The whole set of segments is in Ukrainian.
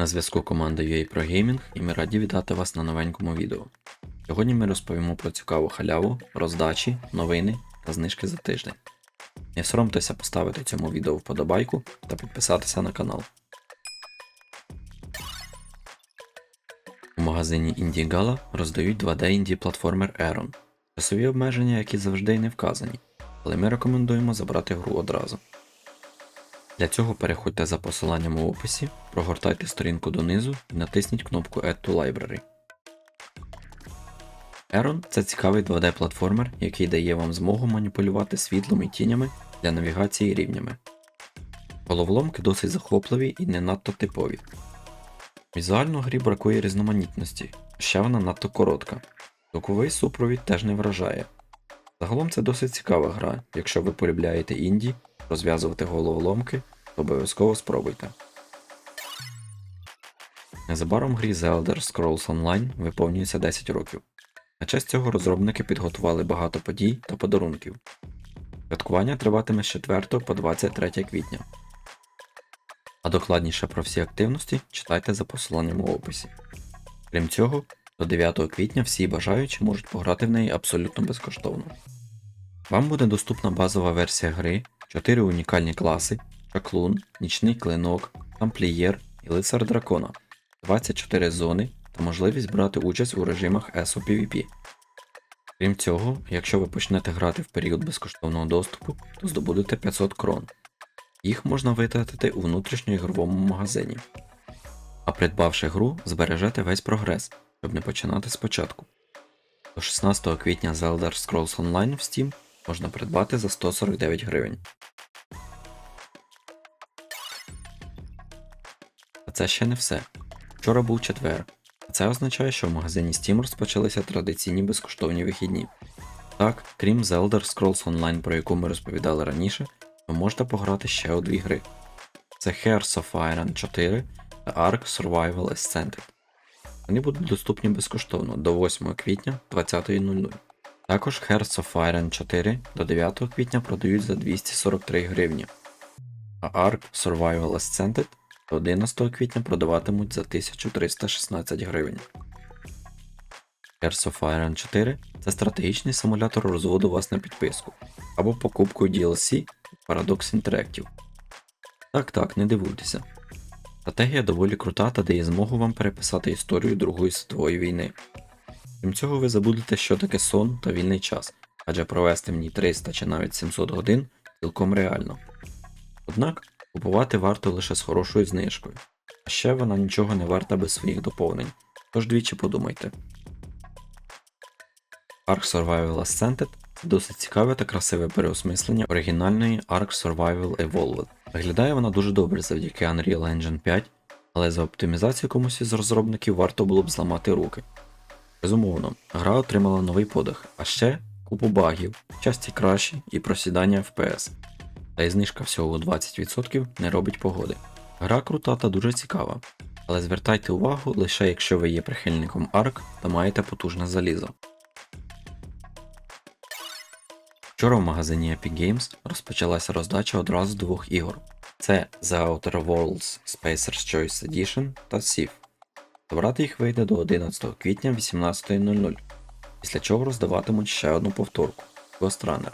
На зв'язку команда UA Pro Gaming і ми раді вітати вас на новенькому відео. Сьогодні ми розповімо про цікаву халяву, роздачі, новини та знижки за тиждень. Не соромтеся поставити цьому відео вподобайку та підписатися на канал. У магазині Indie роздають 2D інді платформер Aeron. Часові обмеження, які завжди не вказані, але ми рекомендуємо забрати гру одразу. Для цього переходьте за посиланням у описі, прогортайте сторінку донизу і натисніть кнопку Add to Library. Aeron – це цікавий 2D-платформер, який дає вам змогу маніпулювати світлом і тінями для навігації рівнями. Головоломки досить захопливі і не надто типові. Візуально грі бракує різноманітності, ще вона надто коротка. Звуковий супровід теж не вражає. Загалом це досить цікава гра, якщо ви полюбляєте інді, розв'язувати головоломки, обов'язково спробуйте. Незабаром грі The Elder Scrolls Online виповнюється 10 років. На честь цього розробники підготували багато подій та подарунків. Святкування триватиме з 4 по 23 квітня. А докладніше про всі активності читайте за посиланням у описі. Крім цього, до 9 квітня всі бажаючі можуть пограти в неї абсолютно безкоштовно. Вам буде доступна базова версія гри, 4 унікальні класи, чаклун, нічний клинок, тамплієр і лицар дракона, 24 зони та можливість брати участь у режимах ESO PvP. Крім цього, якщо ви почнете грати в період безкоштовного доступу, то здобудете 500 крон. Їх можна витратити у внутрішньоігровому магазині. А придбавши гру, збережете весь прогрес, щоб не починати спочатку. До 16 квітня The Scrolls Online в Steam можна придбати за 149 гривень. Це ще не все. Вчора був четвер. А це означає, що в магазині Steam розпочалися традиційні безкоштовні вихідні. Так, крім The Scrolls Online, про яку ми розповідали раніше, ви можете пограти ще у дві гри. Це Hearts of Iron 4 та Ark Survival Ascended. Вони будуть доступні безкоштовно до 8 квітня 20.00. Також Hearts of Iron 4 до 9 квітня продають за 243 гривні, а Ark Survival Ascended 11 квітня продаватимуть за 1316 гривень. Hearts of Iron 4 це стратегічний симулятор розводу вас на підписку або покупкою DLC Paradox Interactive. Так так, не дивуйтеся. Стратегія доволі крута та дає змогу вам переписати історію Другої світової війни. Крім цього, ви забудете, що таке сон та вільний час, адже провести в ній 300 чи навіть 700 годин цілком реально. Однак, купувати варто лише з хорошою знижкою, а ще вона нічого не варта без своїх доповнень, тож двічі подумайте. Ark Survival Ascended досить цікаве та красиве переосмислення оригінальної Ark Survival Evolved. Виглядає вона дуже добре завдяки Unreal Engine 5, але за оптимізацію комусь із розробників варто було б зламати руки. Безумовно, гра отримала новий подих, а ще купу багів, часті краші і просідання FPS. Та й знижка всього у 20% не робить погоди. Гра крута та дуже цікава, але звертайте увагу лише якщо ви є прихильником ARK та маєте потужне залізо. Вчора в магазині Epic Games розпочалася роздача одразу двох ігор. Це The Outer Worlds Spacer's Choice Edition та Civ. Забрати їх вийде до 11 квітня 18.00, після чого роздаватимуть ще одну повторку Ghost Runner.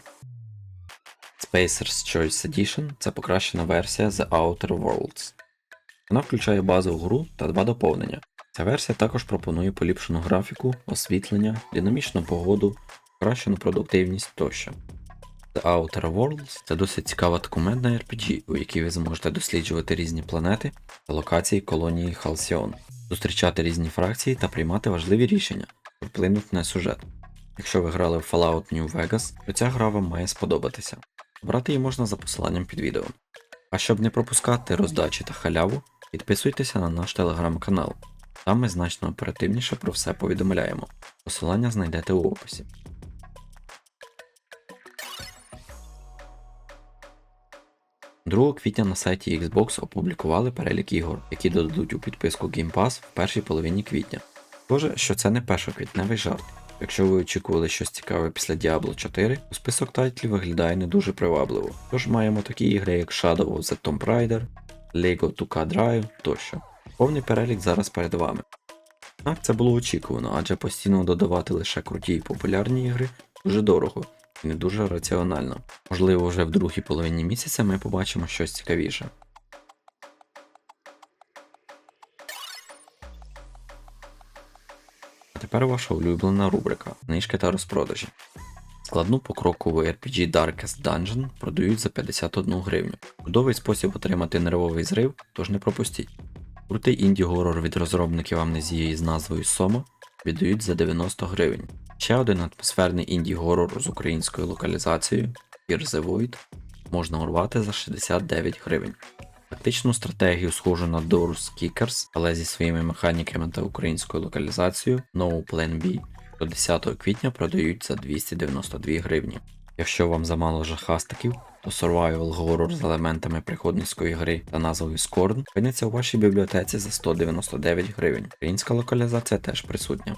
Spacer's Choice Edition це покращена версія The Outer Worlds. Вона включає базову гру та два доповнення. Ця версія також пропонує поліпшену графіку, освітлення, динамічну погоду, покращену продуктивність тощо. The Outer Worlds це досить цікава документна RPG, у якій ви зможете досліджувати різні планети та локації колонії Halcyon, зустрічати різні фракції та приймати важливі рішення, що вплинуть на сюжет. Якщо ви грали в Fallout New Vegas, то ця гра вам має сподобатися. Брати її можна за посиланням під відео. А щоб не пропускати роздачі та халяву, підписуйтеся на наш телеграм-канал. Там ми значно оперативніше про все повідомляємо. Посилання знайдете у описі. Другого квітня на сайті Xbox опублікували перелік ігор, які додадуть у підписку Game Pass в першій половині квітня. Схоже, що це не першоквітневий жарт. Якщо ви очікували щось цікаве після Diablo 4, то список тайтлів виглядає не дуже привабливо. Тож маємо такі ігри, як Shadow of the Tomb Raider, Lego 2K Drive тощо. Повний перелік зараз перед вами. Так, це було очікувано, адже постійно додавати лише круті і популярні ігри дуже дорого і не дуже раціонально. Можливо, вже в другій половині місяця ми побачимо щось цікавіше. Тепер ваша улюблена рубрика книжки та розпродажі. Складну покрокову RPG Darkest Dungeon продають за 51 гривню. Чудовий спосіб отримати нервовий зрив, тож не пропустіть. Крутий інді-горор від розробників амнезії з назвою Сома віддають за 90 гривень. Ще один атмосферний інді-горор з українською локалізацією Fear the Void можна урвати за 69 гривень. Тактичну стратегію схожу на Doors Kickers, але зі своїми механіками та українською локалізацією No Plan B до 10 квітня продають за 292 гривні. Якщо вам замало жахастиків, то Survival Horror з елементами приходницької гри та назвою Scorn опиниться у вашій бібліотеці за 199 гривень. Українська локалізація теж присутня.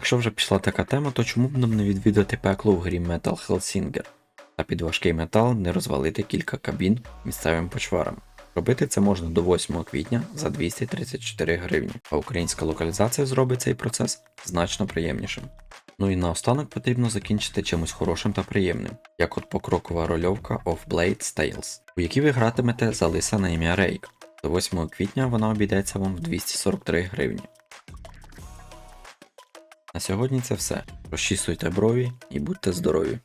Якщо вже пішла така тема, то чому б нам не відвідати пекло в грі Metal Hellsinger та під важкий метал не розвалити кілька кабін місцевим почварам. Робити це можна до 8 квітня за 234 гривні, а українська локалізація зробить цей процес значно приємнішим. Ну і наостанок потрібно закінчити чимось хорошим та приємним, як от покрокова рольовка of Blade Tales, у якій ви гратимете за лиса на ім'я Рейк. До 8 квітня вона обійдеться вам в 243 гривні. На сьогодні це все. Розчісуйте брові і будьте здорові!